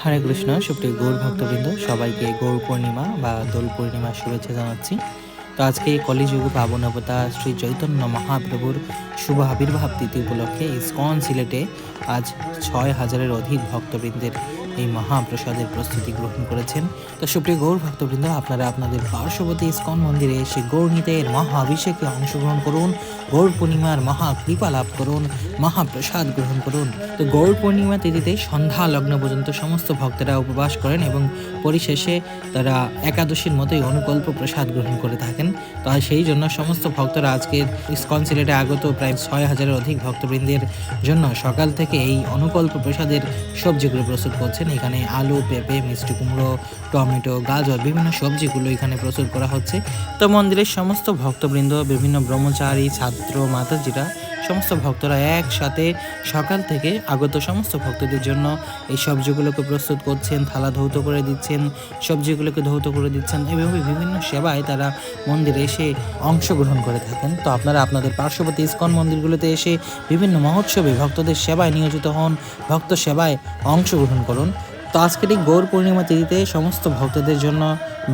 হরে কৃষ্ণ, সুপ্রিয় গৌর ভক্তবৃন্দ, সবাইকে গৌর পূর্ণিমা বা দোল পূর্ণিমা শুভেচ্ছা জানাচ্ছি। তো আজকে কলিযুগ পাবন অবতার শ্রী চৈতন্য মহাপ্রভুর শুভ আবির্ভাব তিথি উপলক্ষে ইস্কন সিলেটে আজ ছয় হাজারের অধিক ভক্তবৃন্দের এই মহাপ্রসাদের প্রস্তুতি গ্রহণ করেছেন। তো সুপ্রিয় গৌর ভক্তবৃন্দ, আপনারা আপনাদের পার্শ্ববর্তী ইসকন মন্দিরে এসে গৌরনীতের মহা অভিষেকে অংশগ্রহণ করুন, গৌর পূর্ণিমার মহা কৃপা লাভ করুন, মহাপ্রসাদ গ্রহণ করুন। তো গৌর পূর্ণিমা তিথিতে সন্ধ্যা লগ্ন পর্যন্ত সমস্ত ভক্তরা উপবাস করেন এবং পরিশেষে তারা একাদশীর মতোই অনুকল্প প্রসাদ গ্রহণ করে থাকেন। তো আর সেই জন্য সমস্ত ভক্তরা আজকে ইসকন সিলেটে আগত প্রায় ছয় হাজারের অধিক ভক্তবৃন্দের জন্য সকাল থেকে এই অনুকল্প প্রসাদের সবজিগুলো প্রস্তুত করছেন। এখানে আলু, পেঁপে, মিষ্টি কুমড়ো, টমেটো, গাজর বিভিন্ন সবজিগুলো এখানে প্রস্তুত করা হচ্ছে। তো মন্দিরের সমস্ত ভক্তবৃন্দ, বিভিন্ন ব্রহ্মচারী, ছাত্র, মাতাজিরা সমস্ত ভক্তরা একসাথে সকাল থেকে আগত সমস্ত ভক্তদের জন্য এই সবজিগুলোকে প্রস্তুত করছেন, থালা ধৌত করে দিচ্ছেন, সবজিগুলোকে ধৌত করে দিচ্ছেন এভাবে বিভিন্ন সেবায় তারা মন্দিরে এসে অংশগ্রহণ করে থাকেন। তো আপনারা আপনাদের পার্শ্ববর্তী ইস্কন মন্দিরগুলোতে এসে বিভিন্ন মহোৎসবে ভক্তদের সেবায় নিয়োজিত হন, ভক্ত সেবায় অংশগ্রহণ করুন। তো আজকের এই গৌর পূর্ণিমা তিথিতে সমস্ত ভক্তদের জন্য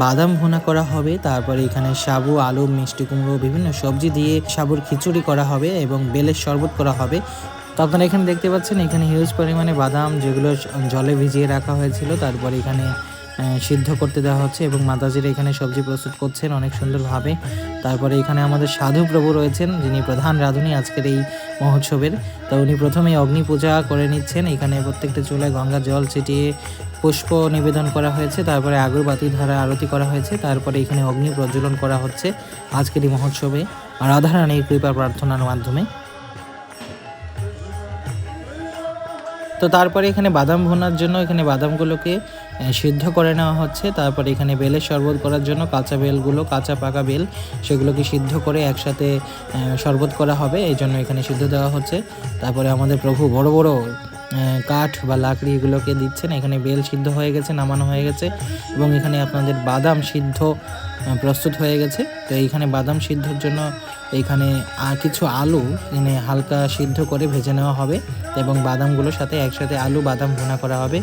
বাদাম ভুনা করা হবে, তারপরে এখানে সাবু, আলু, মিষ্টি কুমড়ো, বিভিন্ন সবজি দিয়ে সাবুর খিচুড়ি করা হবে এবং বেলের শরবত করা হবে। তো আপনারা এখানে দেখতে পাচ্ছেন, এখানে হিউজ পরিমাণে বাদাম যেগুলো জলে ভিজিয়ে রাখা হয়েছিল, তারপরে এখানে সিদ্ধ করতে দেওয়া হচ্ছে এবং মাতাজিরা এখানে সবজি প্রস্তুত করছেন অনেক সুন্দরভাবে। তারপরে এখানে আমাদের সাধু প্রভু রয়েছেন, যিনি প্রধান রাঁধুনি আজকের এই মহোৎসবের। তো উনি প্রথমেই অগ্নি পূজা করে নিচ্ছেন। এখানে প্রত্যেকটা চুলায় গঙ্গা জল ছিটিয়ে পুষ্প নিবেদন করা হয়েছে। তারপরে আগরবাতি ধারা আরতি করা হয়েছে। তারপরে এখানে অগ্নি প্রজ্বলন করা হচ্ছে আজকের এই মহোৎসবে। রাধারানীর কৃপা প্রার্থনার মাধ্যমে। তো তারপরে এখানে বাদাম ভুনার জন্য এখানে বাদামগুলোকে সিদ্ধ করে নেওয়া হচ্ছে। তারপর এখানে বেলের শরবত করার জন্য কাঁচা বেলগুলো, কাঁচা পাকা বেল, সেগুলোকে সিদ্ধ করে একসাথে শরবত করা হবে। এই জন্য এখানে সিদ্ধ দেওয়া হচ্ছে। তারপরে আমাদের প্রভু বড় বড় কাঠ বা লাকড়ি এগুলোকে দিচ্ছেন। এখানে বেল সিদ্ধ হয়ে গেছে, নামানো হয়ে গেছে এবং এখানে আপনাদের বাদাম সিদ্ধ প্রস্তুত হয়ে গেছে। তো এইখানে বাদাম সিদ্ধর জন্য এখানে কিছু আলু এনে হালকা সিদ্ধ করে ভেজে নেওয়া হবে এবং বাদামগুলোর সাথে একসাথে আলু, বাদাম ভুনা করা হবে।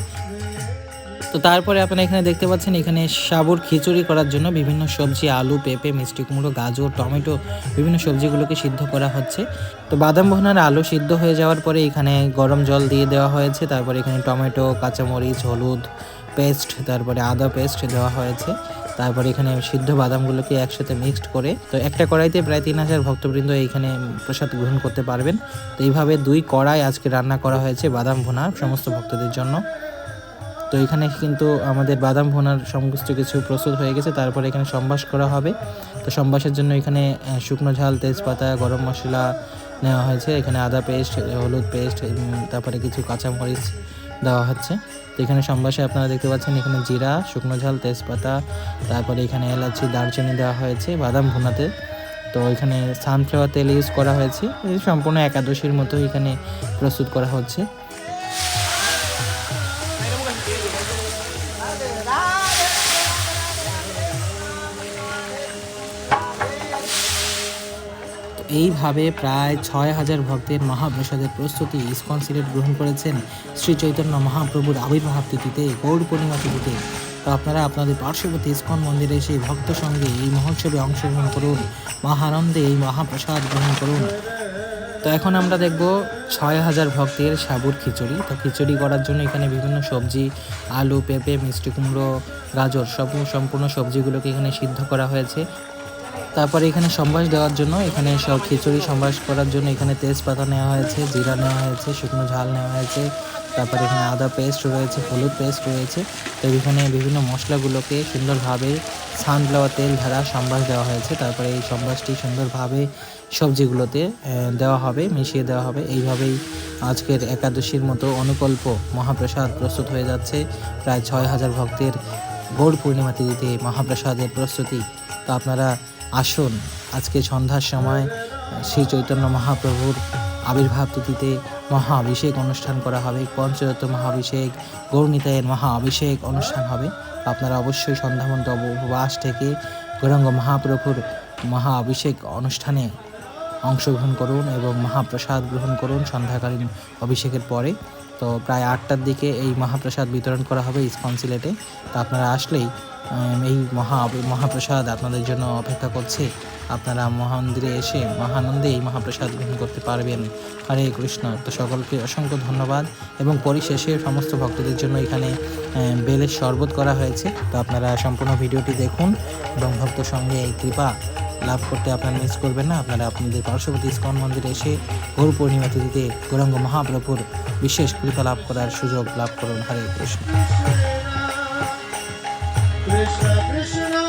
তো তারপরে আপনারা এখানে দেখতে পাচ্ছেন, এখানে সাবুর খিচুড়ি করার জন্য বিভিন্ন সবজি, আলু, পেঁপে, মিষ্টি কুমড়ো, গাজর, টমেটো, বিভিন্ন সবজিগুলোকে সিদ্ধ করা হচ্ছে। তো বাদাম ভুনার আলু সিদ্ধ হয়ে যাওয়ার পরে এখানে গরম জল দিয়ে দেওয়া হয়েছে। তারপরে এখানে টমেটো, কাঁচামরিচ, হলুদ পেস্ট, তারপরে আদা পেস্ট দেওয়া হয়েছে। তারপরে এখানে সিদ্ধ বাদামগুলোকে একসাথে মিক্সড করে, তো একটা কড়াইতে প্রায় তিন হাজার ভক্তবৃন্দ এইখানে প্রসাদ গ্রহণ করতে পারবেন। তো এইভাবে দুই কড়াই আজকে রান্না করা হয়েছে বাদাম, ভুনা সমস্ত ভক্তদের জন্য। তো এখানে কিন্তু আমাদের বাদাম ভুনার সমস্ত কিছু প্রস্তুত হয়ে গেছে। তারপরে এখানে সম্বাস করা হবে। তো সম্বাসের জন্য এখানে শুকনো ঝাল, তেজপাতা, গরম মশলা নেওয়া হয়েছে। এখানে আদা পেস্ট, হলুদ পেস্ট তারপরে কিছু কাঁচামরিচ দেওয়া হচ্ছে। তো এখানে সম্বাসে আপনারা দেখতে পাচ্ছেন এখানে জিরা, শুকনো ঝাল, তেজপাতা, তারপরে এখানে এলাচি, দারচিনি দেওয়া হয়েছে বাদাম ভুনাতে। তো এখানে সানফ্লাওয়ার তেল ইউজ করা হয়েছে। সম্পূর্ণ একাদশীর মতো এখানে প্রস্তুত করা হচ্ছে। এইভাবে প্রায় ছয় হাজার ভক্তের মহাপ্রসাদের প্রস্তুতি ইস্কন সিলেট গ্রহণ করেছেন শ্রী চৈতন্য মহাপ্রভুর আবির্ভাব তিথিতে গৌর পূর্ণিমা তিথিতে। তো আপনারা আপনাদের পার্শ্ববর্তী ইস্কন মন্দিরে এসে ভক্ত সঙ্গে এই মহোৎসবে অংশগ্রহণ করুন। মহানন্দে এই মহাপ্রসাদ গ্রহণ করুন। তো এখন আমরা দেখব ছয় হাজার ভক্তের সাবুর খিচুড়ি। তো খিচুড়ি করার জন্য এখানে বিভিন্ন সবজি, আলু, পেঁপে, মিষ্টি কুমড়ো, গাজর সব সম্পূর্ণ সবজিগুলোকে এখানে সিদ্ধ করা হয়েছে। তারপরে এখানে সম্বাস দেওয়ার জন্য এখানে সব খিচুড়ি সম্বাস করার জন্য এখানে তেজপাতা নেওয়া হয়েছে, জিরা নেওয়া হয়েছে, শুকনো ঝাল নেওয়া হয়েছে তারপরে এখানে আদা পেস্ট রয়েছে, হলুদ পেস্ট রয়েছে। তো এখানে বিভিন্ন মশলাগুলোকে সুন্দরভাবে সানফ্লাওয়ার তেল ধারা সম্বাস দেওয়া হয়েছে। তারপরে এই সম্বাসটি সুন্দরভাবে সবজিগুলোতে দেওয়া হবে, মিশিয়ে দেওয়া হবে। এইভাবেই আজকের একাদশীর মতো অনুকল্প মহাপ্রসাদ প্রস্তুত হয়ে যাচ্ছে। প্রায় ছয় হাজার ভক্তের গৌর পূর্ণিমা তিথিতে মহাপ্রসাদের প্রস্তুতি। তো আপনারা আসুন, আজকে সন্ধ্যার সময়, শ্রী চৈতন্য মহাপ্রভুর আবির্ভাব তিথিতে মহা অভিষেক অনুষ্ঠান করা হবে, পঞ্চরত্ন মহাভিষেক গৌরনীতায়ের মহা অভিষেক অনুষ্ঠান হবে। আপনারা অবশ্যই সন্ধ্যাবন্ত উপবাস থেকে গৌরাঙ্গ মহাপ্রভুর মহা অভিষেক অনুষ্ঠানে অংশগ্রহণ করুন এবং মহাপ্রসাদ গ্রহণ করুন সন্ধ্যাকালীন অভিষেকের পরে। তো প্রায় আটটার দিকে এই মহাপ্রসাদ বিতরণ করা হবে ইসকন সিলেটে। তো আপনারা আসলেই এই মহা, মহাপ্রসাদ আপনাদের জন্য অপেক্ষা করছে। আপনারা মহামন্দিরে এসে মহানন্দে এই মহাপ্রসাদ গ্রহণ করতে পারবেন। হরে কৃষ্ণ। তো সকলকে অসংখ্য ধন্যবাদ এবং পরিশেষে সমস্ত ভক্তদের জন্য এখানে বেলের শরবত করা হয়েছে। তো আপনারা সম্পূর্ণ ভিডিওটি দেখুন। এবং ভক্ত সঙ্গে এই কৃপা লাভ করতে আপনারা মিস করবেন না। আপনারা আপনাদের পার্শ্ববর্তী ইস্কন মন্দিরে এসে গৌর পূর্ণিমা তিথিতে গৌরাঙ্গ মহাপ্রভুর বিশেষ কৃপা লাভ করার সুযোগ লাভ করুন। হরে কৃষ্ণ। Krishna Krishna